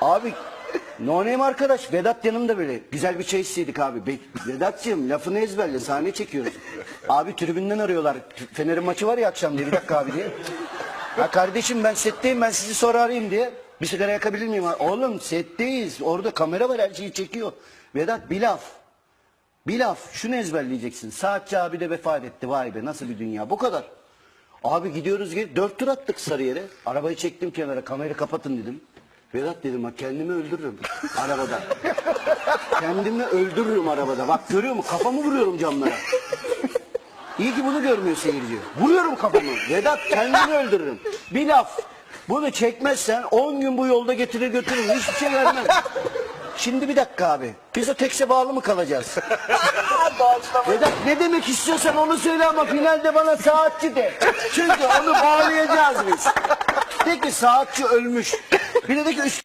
Abi no name arkadaş Vedat yanımda böyle güzel bir çay istedik abi. Be Vedat'cığım lafını ezberle sahne çekiyoruz. Abi tribünden arıyorlar. Fener'in maçı var ya akşam diye bir dakika abi diye. Ha kardeşim ben setteyim ben sizi sonra arayayım diye. Bir sigara yakabilir miyim? Oğlum setteyiz. Orada kamera var her şeyi çekiyor. Vedat bir laf. Bir laf şunu ezberleyeceksin. Saatçi abi de vefat etti. Vay be nasıl bir dünya. Bu kadar. Abi gidiyoruz dört tur attık Sarıyer'e. Arabayı çektim kenara kamerayı kapatın dedim. Vedat dedim bak kendimi öldürürüm arabada. kendimi öldürürüm arabada. Bak görüyor musun kafamı vuruyorum camlara. İyi ki bunu görmüyor seyirci. Vuruyorum kafamı. Vedat kendimi öldürürüm. Bir laf. Bunu çekmezsen 10 gün bu yolda getirir götürür. Hiçbir şey vermem. Şimdi bir dakika abi. Biz o tekse bağlı mı kalacağız? Vedat ne demek istiyorsan onu söyle ama finalde bana saatçi de. Çünkü onu bağlayacağız biz. Peki saatçi ölmüş. Bir de ki üç